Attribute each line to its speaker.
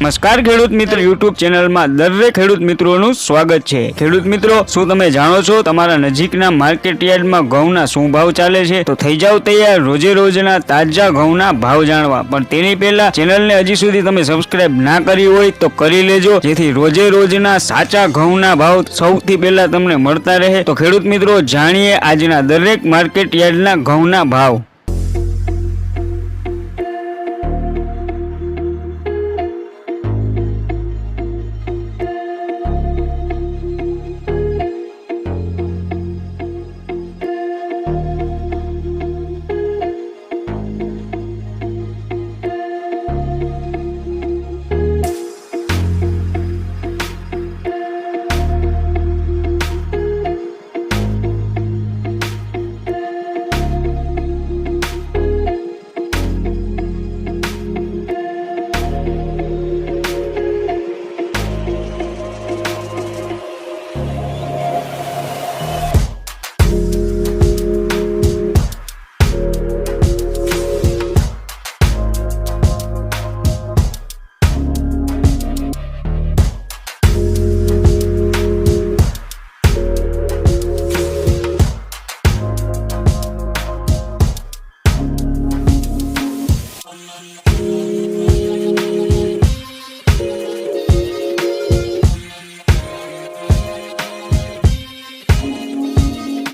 Speaker 1: નમસ્કાર ખેડૂત મિત્ર યુટ્યુબ ચેનલમાં દરેક ખેડૂત મિત્રોનું સ્વાગત છે. ખેડૂત મિત્રો, શું તમે જાણો છો તમારા નજીકના માર્કેટ યાર્ડમાં ઘઉંના શું ભાવ ચાલે છે? તો થઈ જાવ તૈયાર રોજે રોજના તાજા ઘઉંના ભાવ જાણવા. પણ તેની પહેલા ચેનલને હજી સુધી તમે સબસ્ક્રાઇબ ના કરી હોય તો કરી લેજો, જેથી રોજે રોજના સાચા ઘઉંના ભાવ સૌથી પહેલા તમને મળતા રહે. તો ખેડૂત મિત્રો, જાણીએ આજના દરેક માર્કેટ યાર્ડના ઘઉંના ભાવ.